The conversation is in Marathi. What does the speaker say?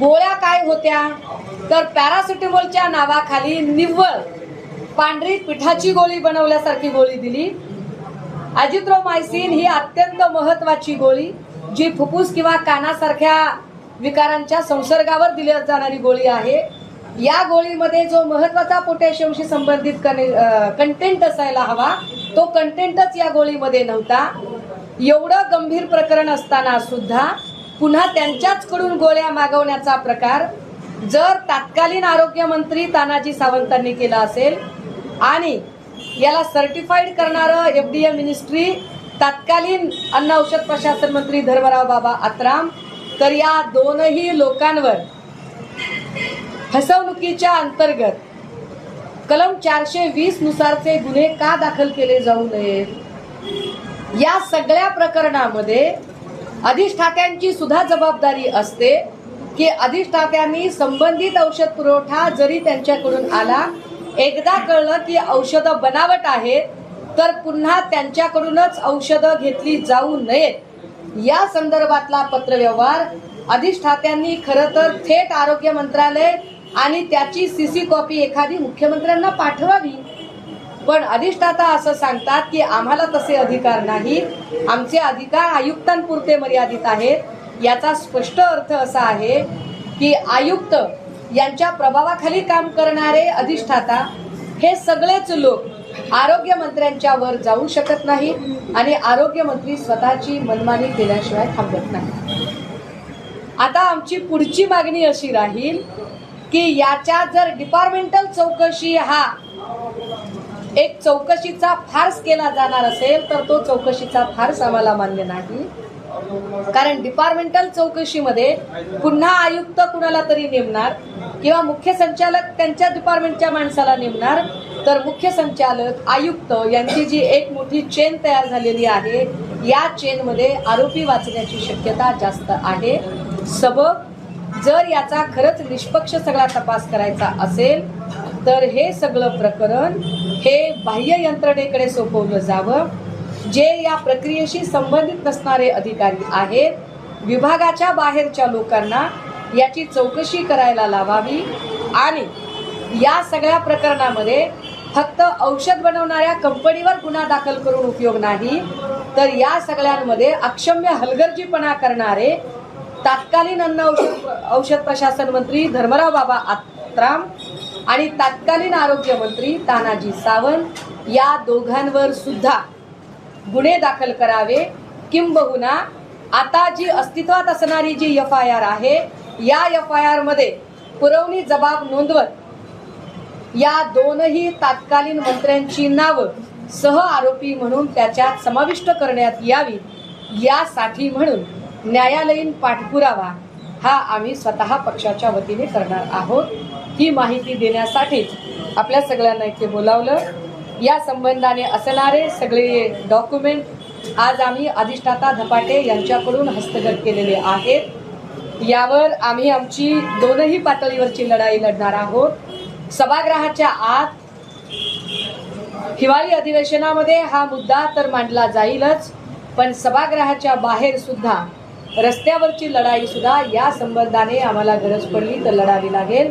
गोळ्या काय होत्या? तर पॅरासिटामॉलच्या नावाखाली निव्वळ पांढरी पिठाची गोळी बनवल्यासारखी गोळी दिली. अजिथ्रोमायसिन ही अत्यंत महत्वाची गोळी जी फुफ्फुस किंवा कानासारख्या विकारांच्या संसर्गावर दिली जाणारी गोळी आहे. या गोळीमध्ये जो महत्त्वाचा पोटॅशियमशी संबंधित कंटेंट असायला हवा तो कंटेंटच या गोळीमध्ये नव्हता. एवढं गंभीर प्रकरण असताना सुद्धा पुन्हा त्यांच्याचकडून गोळ्या मागवण्याचा प्रकार. जर तत्कालीन आरोग्य मंत्री तानाजी सावंतांनी केला असेल आणि याला सर्टिफाईड करणारं एफ डी ए मिनिस्ट्री तत्कालीन अन्न औषध प्रशासन मंत्री धर्मराव बाबा आत्राम तर या दोनही लोकांवर फसवणुकीच्या अंतर्गत कलम चारशे वीस नुसारचे गुन्हे का दाखल केले जाऊ नयेत? या सगळ्या प्रकरणामध्ये अधिष्ठात्यांची सुद्धा जबाबदारी असते की अधिष्ठात्यांनी संबंधित औषध पुरवठा जरी त्यांच्याकडून आला एकदा कळलं की औषधं बनावट आहेत तर पुन्हा त्यांच्याकडूनच औषधं घेतली जाऊ नयेत. या संदर्भातला पत्रव्यवहार अधिष्ठात्यांनी खरं तर थेट आरोग्य मंत्रालय आणि त्याची सीसी कॉपी एखादी मुख्यमंत्र्यांना पाठवावी पण अधिष्ठाता असं सांगतात की आम्हाला तसे अधिकार नाही. आमचे अधिकार आयुक्तांपुरते मर्यादित आहेत. याचा स्पष्ट अर्थ असा आहे की आयुक्त यांच्या प्रभावाखाली काम करणारे अधिष्ठाता हे सगळेच लोक आरोग्य मंत्र्यांच्या वर जाऊ शकत नाही आणि आरोग्य मंत्री स्वतःची मनमानी केल्याशिवाय थांबत नाही. आता आमची पुढची मागणी अशी राहील की याच्या जर डिपार्टमेंटल चौकशी हा एक चौकशीचा फार्स केला जाणार असेल तर तो चौकशीचा फार्स आम्हाला मान्य नाही. कारण डिपार्टमेंटल चौकशीमध्ये पुन्हा आयुक्त कुणाला तरी नेमणार किंवा मुख्य संचालक त्यांच्या डिपार्टमेंटच्या माणसाला नेमणार तर मुख्य संचालक आयुक्त यांची जी एक मोठी चेन तयार झालेली आहे या चेनमध्ये आरोपी वाचण्याची शक्यता जास्त आहे. सबब जर याचा खरंच निष्पक्ष सगळा तपास करायचा असेल तर हे सगळं प्रकरण हे बाह्य यंत्रणेकडे सोपवलं जावं जे या प्रक्रियेशी संबंधित नसणारे अधिकारी आहेत. विभागाच्या बाहेरच्या लोकांना याची चौकशी करायला लावावी आणि या सगळ्या प्रकरणामध्ये फक्त औषध बनवणाऱ्या कंपनीवर गुन्हा दाखल करून उपयोग नाही तर या सगळ्यांमध्ये अक्षम्य हलगर्जीपणा करणारे तात्कालीन अन्न औषध औषध प्रशासन मंत्री धर्मराव बाबा आत्राम आणि तत्कालीन आरोग्यमंत्री तानाजी सावंत या दोघांवर सुद्धा गुन्हे दाखल करावे किंबहुना आता जी अस्तित्वात असणारी जी एफ आय आर आहे या एफ आय आरमध्ये पुरवणी जबाब नोंदवत या दोनही तत्कालीन मंत्र्यांची नावं सह आरोपी म्हणून त्याच्यात समाविष्ट करण्यात यावी यासाठी म्हणून न्यायालयीन पाठपुरावा हा आम्ही स्वतः पक्षाच्या वतीने करणार आहोत. ही माहिती देण्यासाठीच आपल्या सगळ्यांना इथे बोलावलं. या संबंधाने असणारे सगळे डॉक्युमेंट आज आम्ही अधिष्ठाता धपाटे यांच्याकडून हस्तगत केलेले आहेत. यावर आम्ही आमची दोनही पातळीवरची लढाई लढणार आहोत. सभागृहाच्या आत हिवाळी अधिवेशनामध्ये हा मुद्दा तर मांडला जाईलच पण सभागृहाच्या बाहेर सुद्धा रस्त्यावरची लढाई सुद्धा या संबंधाने आम्हाला गरज पडली तर लढावी लागेल.